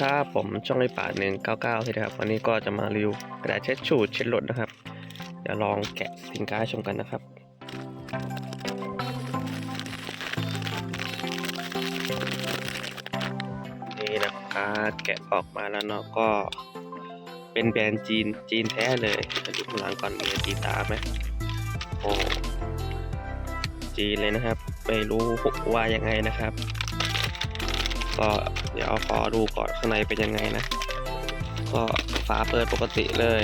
ครับผมช่องไอป่าหนึ่งเก้าเก้าใช่ไหมครับวันนี้ก็จะมารีวิวกระดาษเช็ดชูดเช็ดรถนะครับ เดี๋ยวลองแกะสินค้าชมกันนะครับนี่นะครับแกะออกมาแล้วเนาะก็ เป็นแบรนด์จีนจีนแท้เลยดูข้างหลังก่อนมีตีตาไหมโอ้จีนเลยนะครับ ไม่รู้ว่ายังไงนะครับ ก็เดี๋ยวขอดูก่อนข้างในเป็นยังไงนะ ก็ฝาเปิดปกติเลย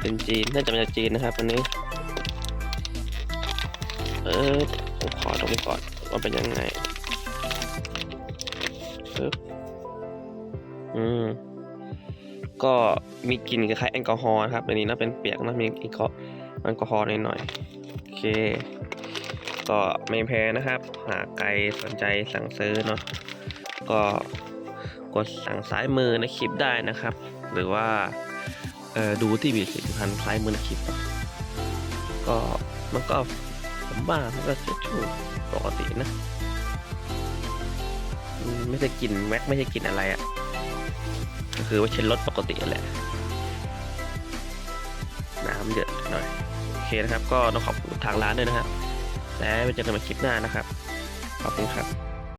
เป็นจีนน่าจะมาจากจีนนะครับอันนี้ เออผมขอตรงนี้ก่อนว่าเป็นยังไงอืมก็มีกลิ่นคล้ายแอลกอฮอล์ครับอันนี้นะเป็นเปียกนะมีอลกอแอลกอฮอล์หน่อยๆโอเค ก็ไม่แพ้นะครับ หากใครสนใจสั่งซื้อเนาะก็กดสั่งซ้ายมือในคลิปได้นะครับ หรือว่าดูที่มีผลิตภัณฑ์ซ้ายมือในคลิป ก็มันก็ผมว่ามันก็จะถูปกตินะไม่ใช่กลิ่นแม็กไม่ใช่กลิ่นอะไรอะ่ะก็คือว่าเช็ดรถปกติแหละ น้ำเยอะหน่อย โอเคนะครับ ก็ต้องขอบคุณทางร้านด้วยนะครับ และไว้เจอกันใหม่คลิปหน้านะครับ ขอบคุณครับ